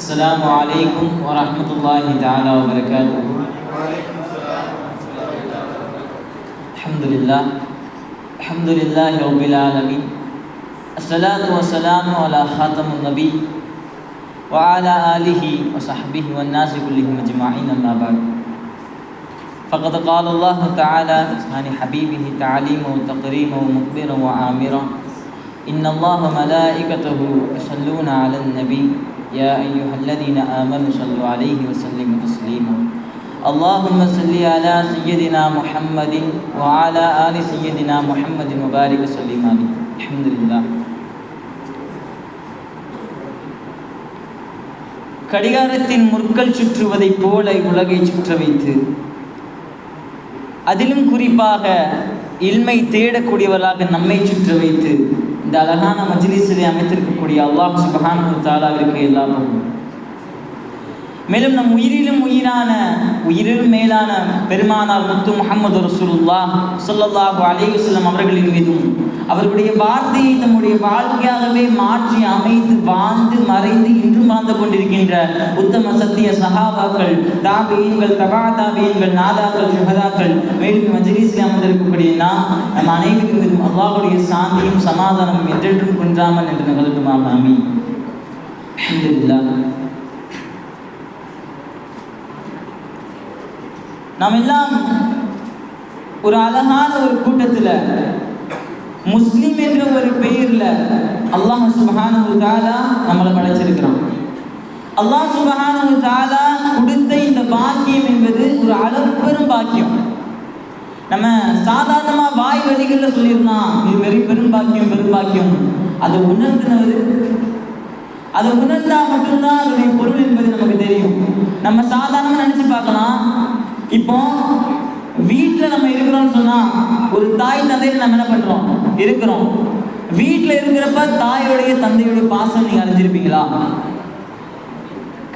السلام عليكم ورحمة الله تعالى وبركاته. الحمد لله. الحمد لله رب العالمين. الصلاة والسلام على خاتم النبي وعلى آله وصحبه والناس كلهم أجمعين أما بعد. فقد قال الله تعالى عن حبيبه تعليما وتقريما ومخبرا وآمرا إن الله ملائكته يصلون على النبي يا أيها الذين آمنوا صلوا عليه وسلموا تسليما اللهم صل على سيدنا محمد وعلى آل سيدنا محمد وبارك وسلم عليه الحمد لله கடிகாரத்தின் முற்கள் சுற்றுவதைப் போல உலகை சுற்ற வைத்து அதிலும் குறிப்பாக இல்மை தேடக்கூடியவர்களாக நம்மை சுற்ற வைத்து இந்த அழகான மஜ்லிஸிலே அமைத்திருக்கக்கூடிய அல்லாஹ் சுபஹான் தாலாவிற்கு எல்லாம் மேலும் நம் உயிரிலும் உயிரான உயிரிலும் மேலான பெருமானார் முத்து முகமது ரசூலுல்லா சொல்லல்லாஹு அலைஹி வஸல்லம் அவர்களின் மீதும் அவர்களுடைய வார்த்தையை நம்முடைய வாழ்க்கையாகவே மாற்றி அமைத்து வாழ்ந்து மறைந்து இன்றும் வாழ்ந்து கொண்டிருக்கின்ற உத்தம சத்திய சகாபாக்கள் தாபியங்கள் தபா தாபியங்கள் நாதாக்கள் சுகதாக்கள் மேலும் மஜ்லிஸில் அமர்ந்திருக்கக்கூடிய நாம் நம் அனைவருக்கும் அல்லாஹுடைய சாந்தியும் சமாதானமும் என்றென்றும் குன்றாமல் என்று நிகழ்த்துமாக அமி நாம் எல்லாம் ஒரு அழகான ஒரு கூட்டத்தில் முஸ்லீம் என்ற ஒரு பெயரில் அல்லாஹ் சுபஹானு தாலா நம்மளை படைச்சிருக்கிறான். அல்லாஹ் சுபஹானு தாலா கொடுத்த இந்த பாக்கியம் என்பது ஒரு அளப்பெரும் பாக்கியம். நம்ம சாதாரணமாக வாய் வழிகளில் சொல்லியிருந்தான் இது வெறும் பெரும் பாக்கியம் பெரும் பாக்கியம். அதை உணர்த்தினவர் அதை உணர்ந்தா மட்டும்தான் அதனுடைய பொருள் என்பது நமக்கு தெரியும். நம்ம சாதாரணமாக நினச்சி பார்க்கலாம். இப்போ வீட்டில் நம்ம இருக்கிறோம்னு சொன்னா ஒரு தாய் தந்தையில் நம்ம என்ன பண்றோம்? இருக்கிறோம். வீட்டில் இருக்கிறப்ப தாயோடைய தந்தையுடைய பாசம் நீங்க அறிஞ்சிருப்பீங்களா?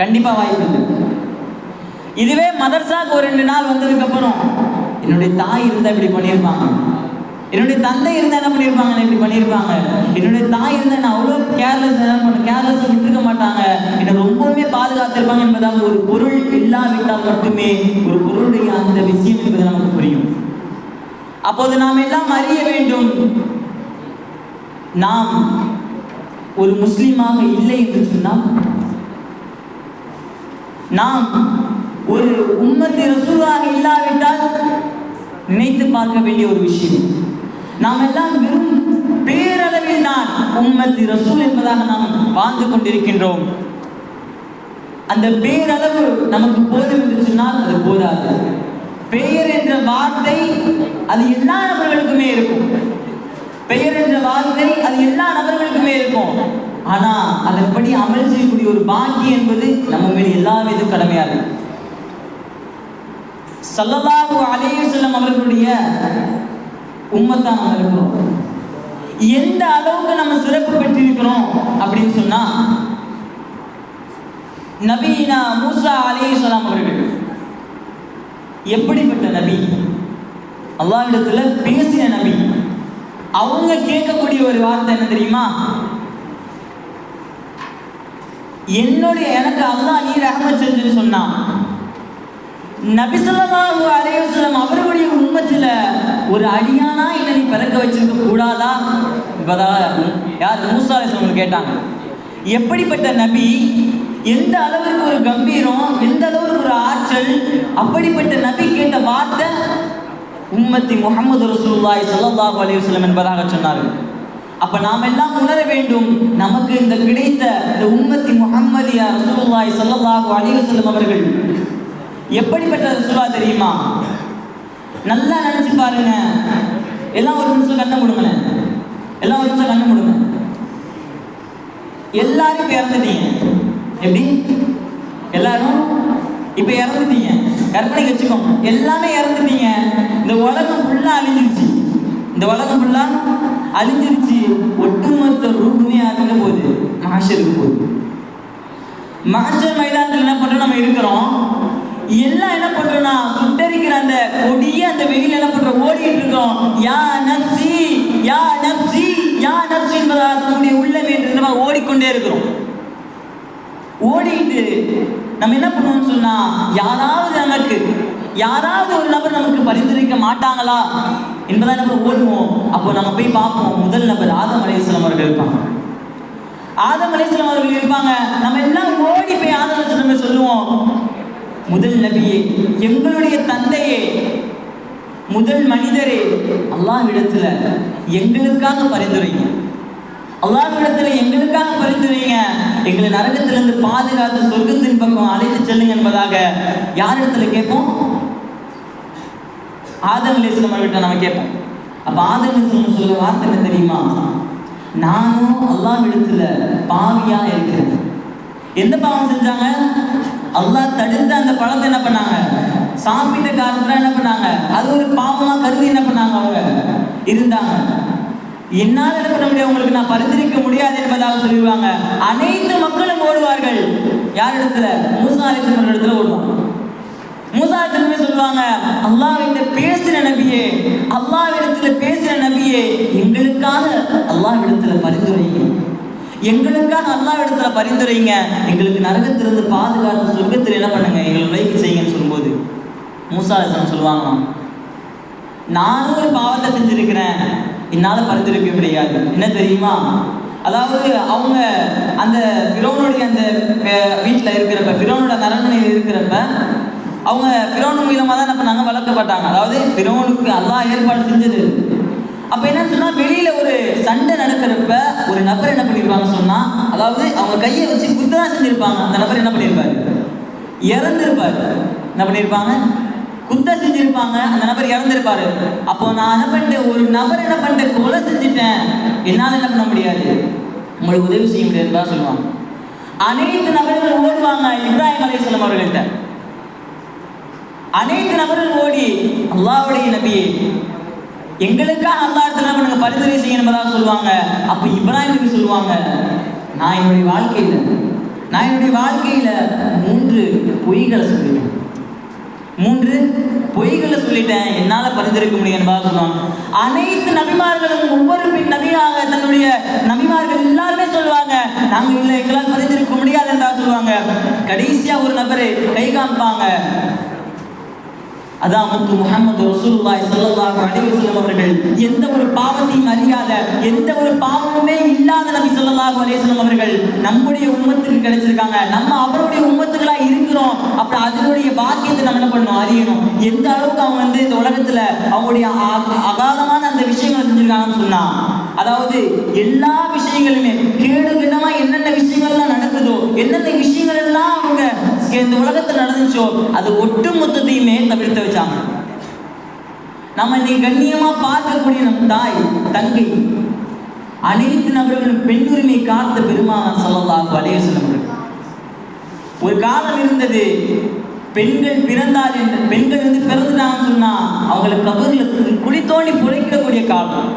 கண்டிப்பா வாய்ப்பு இதுவே மதர்சாக்கு ஒரு ரெண்டு நாள் வந்ததுக்கு அப்புறம் என்னுடைய தாய் இருந்தா இப்படி பண்ணியிருப்பாங்க. என்னுடைய தந்தை இருந்தா என்ன பண்ணியிருப்பாங்க இப்படி பண்ணியிருப்பாங்க என்னுடைய தாய் இருந்தா நான் அவ்வளோ கேர்லெஸ் பண்ண கேர்லெஸ் விட்டுருக்க மாட்டாங்க. என்னை ரொம்பவுமே பாதுகாத்திருப்பாங்க என்பதாக ஒரு பொருள் இல்லாவிட்டால் மட்டுமே ஒரு பொருளுடைய அந்த விஷயம் என்பது நமக்கு புரியும். அப்போது நாம் எல்லாம் அறிய வேண்டும் நாம் ஒரு முஸ்லீமாக இல்லை என்று சொன்னால் நாம் ஒரு உம்மத்தை ரசூலாக இல்லாவிட்டால் நினைத்து பார்க்க வேண்டிய ஒரு விஷயம். நாம் எல்லாம் வெறும் பேரளவில் தான் உம்மத்தி ரசூல் என்பதாக நாம் வாழ்ந்து கொண்டிருக்கின்றோம். அந்த பேரளவு நமக்கு போதும் என்று சொன்னால் அது போதாது. பெயர் என்ற வார்த்தை அது எல்லா நபர்களுக்குமே இருக்கும். பெயர் என்ற வார்த்தை அது எல்லா நபர்களுக்குமே இருக்கும். ஆனா அதன்படி அமல் செய்யக்கூடிய ஒரு பாக்கி என்பது நம்ம மேல் எல்லா மீதும் கடமையாது சல்லல்லாஹு அலைஹி வஸல்லம் அவர்களுடைய உம்மத்தா இருக்கிறோம் எந்த அளவுக்கு நம்ம சிறப்பு பெற்றிருக்கிறோம் அப்படின்னு சொன்னா நபீனா மூசா அலைஹிஸ்ஸலாம் அவர்கள் எப்படிப்பட்ட நபி? அல்லாவிடத்துல பேசின நபி. அவங்க கேட்கக்கூடிய ஒரு வார்த்தை என்ன தெரியுமா? என்னுடைய எனக்கு அல்லா நீ ரஹமத் செஞ்சுன்னு சொன்னான். நபிசல்லாஹு அலையுஸ்லம் அவர்களுடைய உண்மத்தில் ஒரு அடியானா என்ன நீ பிறக்க வச்சிருக்க கூடாதா? இப்பதான் யார்? மூசா அலிஸ்லம் கேட்டாங்க. எப்படிப்பட்ட நபி? எந்த அளவுக்கு ஒரு கம்பீரம்? எந்த அளவுக்கு ஒரு ஆற்றல்? அப்படிப்பட்ட நபி கேட்ட வார்த்தை உம்மத்தி முகமது ரசூல்லாய் சல்லாஹு அலையுஸ்லம் என்பதாக சொன்னார்கள். அப்ப நாம் எல்லாம் உணர வேண்டும் நமக்கு இந்த கிடைத்த இந்த உம்மத்தி முகமதியா ரசூல்லாய் சல்லாஹு அலைஹி அவர்கள் எப்படிப்பட்ட ரசூலா தெரியுமா? நல்லா நினைச்சு பாருங்க. எல்லாம் ஒரு நிமிஷம் கண்ணை முடுங்களேன். எல்லாம் ஒரு நிமிஷம் கண்ணை முடுங்க. எல்லாரும் இப்ப இறந்துட்டீங்க. எப்படி? எல்லாரும் இப்ப இறந்துட்டீங்க. கற்பனை வச்சுக்கோங்க. எல்லாமே இறந்துட்டீங்க. இந்த உலகம் ஃபுல்லா அழிஞ்சிருச்சு. இந்த உலகம் ஃபுல்லா அழிஞ்சிருச்சு. ஒட்டுமொத்த ரூபமே அதுங்க போகுது. மாஷருக்கு போகுது. மாஷர் மைதானத்தில் என்ன பண்றோம்? நம்ம இருக்கிறோம். எல்லாம் என்ன பண்றோம்னா சுட்டரிக்கிற அந்த கொடிய அந்த வெளியில என்ன பண்றோம்? ஓடிட்டு இருக்கோம். யா நப்சி யா நப்சி யா நப்சி என்பதாக நம்முடைய உள்ளமே என்று நம்ம ஓடிக்கொண்டே இருக்கிறோம். ஓடிட்டு நம்ம என்ன பண்ணுவோம்னு சொன்னா யாராவது நமக்கு யாராவது ஒரு நபர் நமக்கு பரிந்துரைக்க மாட்டாங்களா? என்பதை நம்ம ஓடுவோம். அப்போ நம்ம போய் பார்ப்போம். முதல் நபர் ஆதம் அலையாம் அவர்கள் இருப்பாங்க. ஆதம் அலையாம் அவர்கள் இருப்பாங்க. நம்ம எல்லாம் ஓடி போய் ஆதம் சொல்லுவோம். முதல் நபியே எங்களுடைய தந்தையே முதல் மனிதரே. அல்லாஹ்விடத்துல எங்களுக்காக பரிந்துரைங்க. அல்லாஹ்விடத்துல எங்களுக்காக பரிந்துரைங்க. எங்களை நரகத்திலிருந்து பாதுகாத்து சொர்க்கத்தின் பக்கம் அழைத்து செல்லுங்க என்பதாக யார் இடத்துல கேட்போம்? ஆதம் அலிஸ்லாம் அவர்கிட்ட நம்ம கேட்போம். அப்ப ஆதம் அலிஸ்லாம் சொல்ல வார்த்தை என்ன தெரியுமா? நானும் அல்லாஹ்விடத்துல பாவியா இருக்கிறேன். எந்த பாவம் செஞ்சாங்க? அல்லாஹ் தடுத்த அந்த பழத்தை என்ன பண்ணாங்க? சாப்பிட்ட காலத்துல என்ன பண்ணாங்க? அது ஒரு பாவமா கருதி என்ன பண்ணாங்க அவங்க? இருந்தாங்க. என்னால் என்ன பண்ண முடியும்? உங்களுக்கு நான் பரிந்துரைக்க முடியாது என்பதாக சொல்லிடுவாங்க. அனைத்து மக்களும் ஓடுவார்கள். யார் இடத்துல? மூசா அலிஸ்லாம் இடத்துல ஓடுவாங்க. மூசா திரும்பி சொல்லுவாங்க அல்லாஹ்விட்ட பேசின நபியே அல்லாவிடத்துல பேசின நபியே எங்களுக்காக அல்லாவிடத்துல பரிந்துரைங்க எங்களுக்காக அல்லாஹ்விடத்துல பரிந்துரைங்க. எங்களுக்கு நரகத்திலிருந்து பாதுகாத்து சொர்க்கத்தில் என்ன பண்ணுங்க? எங்களை உழைக்க செய்யுங்கன்னு சொல்லும்போது. மூசா சொல்லுவாங்களாம் நானும் ஒரு பாவத்தை செஞ்சிருக்கிறேன். என்னால் பரிந்துரைக்க முடியாது. என்ன தெரியுமா? அதாவது அவங்க அந்த ஃபிரோனுடைய அந்த வீட்டில் இருக்கிறப்ப ஃபிரோனோட அந்த இருக்கிறப்ப அவங்க ஃபிரோன் மூலமாக தான் என்ன பண்ணாங்க? வளர்க்கப்பட்டாங்க. அதாவது ஃபிரோனுக்கு அல்லாஹ் ஏற்பாடு செஞ்சது. அப்போ என்ன சொன்னால் வெளியில ஒரு சண்டை நடக்கிறப்ப ஒரு நபர் என்ன பண்ணிருப்பாங்க சொன்னா அதாவது அவங்க கையை வச்சு குத்தனா செஞ்சிருப்பாங்க. அந்த நபர் என்ன பண்ணிருப்பாரு? இறந்துருப்பார். என்ன பண்ணிருப்பாங்க? குத்த செஞ்சிருப்பாங்க. அந்த நபர் இறந்திருப்பாரு. அப்போ நான் என்ன பண்ணிட்டேன்? ஒரு நபர் என்ன பண்ணிட்டேன்? கொலை செஞ்சுட்டேன். என்னால என்ன பண்ண முடியாது? உங்களுக்கு உதவி செய்ய முடியாதுன்னு சொல்லுவாங்க. அனைத்து நபர்கள் ஓடுவாங்க. இப்ராஹிம் அலி சொல்லம் அவர்கள்ட்ட. அனைத்து நபர்கள் ஓடி அல்லாவுடைய நபியை எங்களுக்காக அல்லா இடத்துல என்ன பரிந்துரை செய்யணும் என்பதாக சொல்லுவாங்க. அப்போ இப்ராஹிமுக்கு சொல்லுவாங்க நான் என்னுடைய வாழ்க்கையில் நான் என்னுடைய வாழ்க்கையில் மூன்று பொய்களை சொல்லிட்டேன். மூன்று பொய்களை சொல்லிட்டேன். என்னால் பரிந்துரைக்க முடியும் என்பதாக சொல்லுவாங்க. அனைத்து நபிமார்களும் ஒவ்வொரு பின் நபியாக தன்னுடைய நபிமார்கள் எல்லாருமே சொல்லுவாங்க நாங்கள் இல்லை எங்களால் பரிந்துரைக்க முடியாது என்றால் சொல்லுவாங்க. கடைசியாக ஒரு நபரை கை காமிப்பாங்க. அதான் முத்து முகமது ரசூலுல்லாஹி ஸல்லல்லாஹு அலைஹி வஸல்லம் அவர்கள் எந்த ஒரு பாவத்தையும் அறியாத எந்த ஒரு பாவமுமே இல்லாத நபி ஸல்லல்லாஹு அலைஹி வஸல்லம் அவர்கள் நம்முடைய உம்மத்துக்கு கிடைச்சிருக்காங்க. நம்ம அவருடைய உம்மத்துகளா இருக்கிறோம். அப்புறம் அதனுடைய பாக்கியத்தை நம்ம என்ன பண்ணணும்? அறியணும். எந்த அளவுக்கு அவங்க வந்து இந்த உலகத்துல அவங்களுடைய அகாதமான அந்த விஷயங்களை செஞ்சிருக்காங்கன்னு சொன்னா அதாவது எல்லா விஷயங்களுமே கேடு கிடமா என்னென்ன விஷயங்கள்லாம் நடக்குதோ என்னென்ன விஷயங்கள் எல்லாம் அவங்க இந்த உலகத்தில் நடந்துச்சோ அது ஒட்டு மொத்தத்தையுமே தவிர்த்து வச்சாங்க. நம்ம இன்னைக்கு கண்ணியமா பார்க்கக்கூடிய நம் தாய் தங்கை அனைத்து நபர்களும் உரிமை காத்த பெருமான் ஸல்லல்லாஹு வலைய வஸல்லம் ஒரு காலம் இருந்தது பெண்கள் பிறந்தால் என்று பெண்கள் வந்து பிறந்துட்டாங்கன்னு சொன்னா அவங்களை கபரில் குழி தோண்டி புழைக்கக்கூடிய காலம்.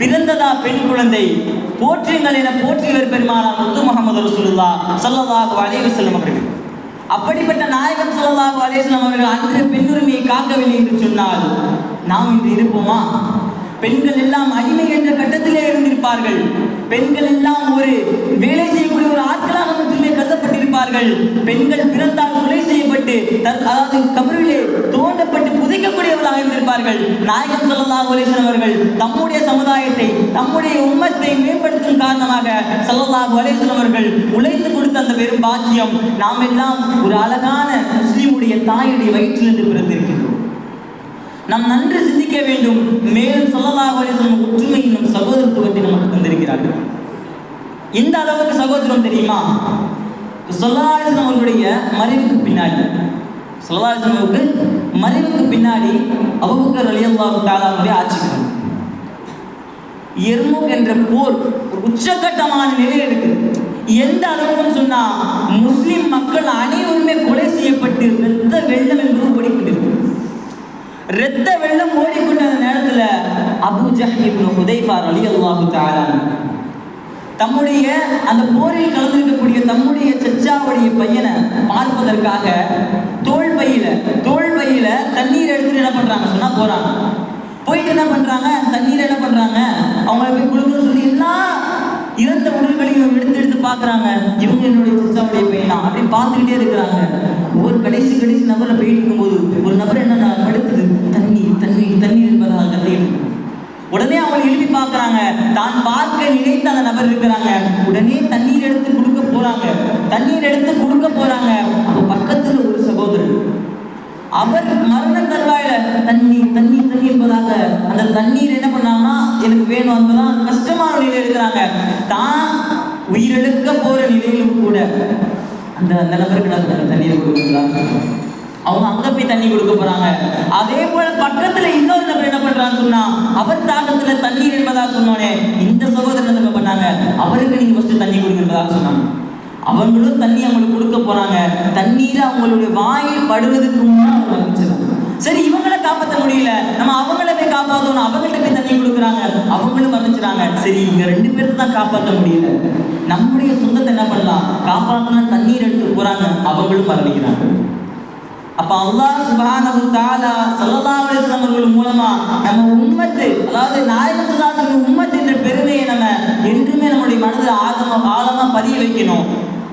பிறந்ததா பெண் குழந்தை போற்றுங்கள் என போற்றியவர் பெருமானா முத்து முகமது ரசூலுல்லா ஸல்லல்லாஹு அலைஹி வஸல்லம் அவர்கள். அப்படிப்பட்ட நாயகம் சொல்லலாக அலைஹி அவர்கள் அன்று பெண்ணுரிமையை காக்கவில்லை என்று சொன்னால் நாம் இன்று இருப்போமா? பெண்கள் எல்லாம் அடிமை என்ற கட்டத்திலே இருந்திருப்பார்கள். பெண்கள் எல்லாம் ஒரு வேலை செய்யக்கூடிய ஒரு ஆட்களாக மட்டுமே கருதப்பட்டிருப்பார்கள். பெண்கள் பிறந்தால் கொலை செய்யப்பட்டு அதாவது கபரு தோண்டப்பட்டு புதைக்கக்கூடியவர்களாக இருந்திருப்பார்கள். நாயகம் ஸல்லல்லாஹு அலைஹி அவர்கள் தம்முடைய சமுதாயத்தை தம்முடைய உண்மத்தை மேம்படுத்தும் காரணமாக ஸல்லல்லாஹு அலைஹி அவர்கள் உழைத்து கொடுத்த அந்த பெரும் பாக்கியம் நாம் எல்லாம் ஒரு அழகான முஸ்லீமுடைய தாயுடைய வயிற்றிலிருந்து பிறந்திருக்கின்றோம். நாம் நன்றி சிந்திக்க வேண்டும். மேலும் சொல்லலாக அலைஹி ஒற்றுமை என்னும் சகோதரத்துவத்தை நமக்கு தந்திருக்கிறார்கள். எந்த அளவுக்கு சகோதரம் தெரியுமா? ஸல்லல்லாஹு அவர்களுடைய மறைவுக்கு பின்னாடி. ஸல்லல்லாஹு அவருக்கு மறைவுக்கு பின்னாடி அபூபக்கர் ரலியல்லாஹு தஆலா அவருடைய ஆட்சி எர்முக் என்ற போர் ஒரு உச்சகட்டமான நிலையில் இருக்கு எந்த அளவுக்குன்னு சொன்னா முஸ்லிம் மக்கள் அனைவருமே கொலை செய்யப்பட்டு இரத்த வெள்ளம் என்பது ஓடிக்கொண்டிருக்கு இரத்த வெள்ளம் ஓடிக்கொண்ட அந்த நேரத்துல அபூ ஜஹல் இப்னு ஹுதைஃபா ரலியல்லாஹு தம்முடைய அந்த போரில் கலந்திருக்கக்கூடிய தம்முடைய சச்சாவுடைய பையனை பார்ப்பதற்காக தோல் பையில தோல் பையில தண்ணீர் எடுத்துட்டு என்ன பண்றாங்க? சொன்னா போறாங்க. போயிட்டு என்ன பண்றாங்க? தண்ணீர் என்ன பண்றாங்க? அவங்கள போய் குழுக்குன்னு சொல்லி எல்லா இறந்த உடல்களையும் எடுத்து எடுத்து பாக்குறாங்க இவங்க என்னுடைய சித்தாவுடைய பையனா அப்படின்னு பார்த்துக்கிட்டே இருக்கிறாங்க. ஒரு கடைசி கடைசி நபரை போயிட்டு இருக்கும்போது ஒரு நபர் என்ன படுத்துது தண்ணி தண்ணி தண்ணி என்பதாக கத்திட்டு உடனே அவங்க எழுதி பார்க்கறாங்க. தான் பார்க்க நினைத்த அந்த நபர் இருக்கிறாங்க. உடனே தண்ணீர் எடுத்து கொடுக்க போறாங்க. தண்ணீர் எடுத்து கொடுக்க போறாங்க அப்போ பக்கத்துல ஒரு சகோதரர் அவர் மரண தருவாயில தண்ணி தண்ணி தண்ணி என்பதாக அந்த தண்ணீர் என்ன பண்ணாங்கன்னா எனக்கு வேணும். அதுதான் கஷ்டமான நிலையில் இருக்கிறாங்க. தான் உயிரிழக்க போற நிலையிலும் கூட அந்த அந்த நபருக்கு நான் தண்ணீர் கொடுக்குறாங்க அவங்க அங்க போய் தண்ணி கொடுக்க போறாங்க. அதே போல பக்கத்துல இன்னொரு நபர் என்ன பண்றான்னு சொன்னா அவர் தாகத்துல தண்ணீர் என்பதா சொன்னோனே இந்த சகோதரன் என்ன பண்ணாங்க? அவருக்கு நீங்க ஃபர்ஸ்ட் தண்ணி கொடுங்க சொன்னாங்க. அவங்களும் தண்ணி அவங்களுக்கு கொடுக்க போறாங்க. தண்ணீர் அவங்களுடைய வாயில் படுவதற்கு முன்னாடி அவங்க சரி இவங்களை காப்பாற்ற முடியல. நம்ம அவங்கள போய் காப்பாற்றணும் அவங்கள்ட்ட போய் தண்ணி கொடுக்குறாங்க. அவங்களும் மன்னிச்சிடாங்க சரி இங்க ரெண்டு பேருக்கு தான் காப்பாற்ற முடியல. நம்முடைய சொந்தத்தை என்ன பண்ணலாம்? காப்பாற்றலாம் தண்ணீர் எடுத்து போறாங்க. அவங்களும் மரணிக்கிறாங்க அப்ப அல்லாஹ் சுப்ஹானஹு தஆலா ஸல்லல்லாஹு அலைஹி வஸல்லம் அவர்கள் மூலமா நம்ம உம்மத்து அதாவது நாயகம் ஸல்லல்லாஹு உம்மத்து என்ற பெருமையை நம்ம என்றுமே நம்முடைய மனதில் ஆழமா ஆழமா பதிய வைக்கணும்.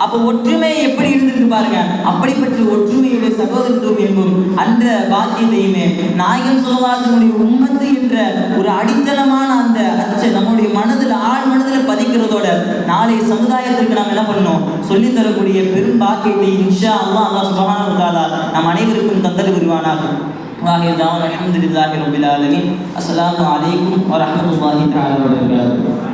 அப்ப ஒற்றுமை எப்படி இருந்திருக்கு பாருங்க. அப்படிப்பட்ட ஒற்றுமையுடைய சகோதரத்துவம் என்பும். அந்த பாக்கியத்தையுமே நாயகம் ஸல்லல்லாஹு உண்மத்து என்ற ஒரு அடித்தளமான அந்த அச்ச நம்முடைய மனதில் ஆழ் மனதில் பதிக்கிறதோட நாளை சமுதாயத்திற்கு நாம் என்ன பண்ணணும்? சொல்லி தரக்கூடிய பெரும் பாக்கியத்தை இன்ஷா அல்லா அல்லா சுப்ஹானஹு வ நம் அனைவருக்கும் தந்தல் புரிவானாக. வாஹிர் தாவன் அல்ஹம்துலில்லாஹி ரப்பில் ஆலமீன். அஸ்ஸலாமு அலைக்கும் வரஹ்மத்துல்லாஹி தஆலா வபரகாத்துஹு.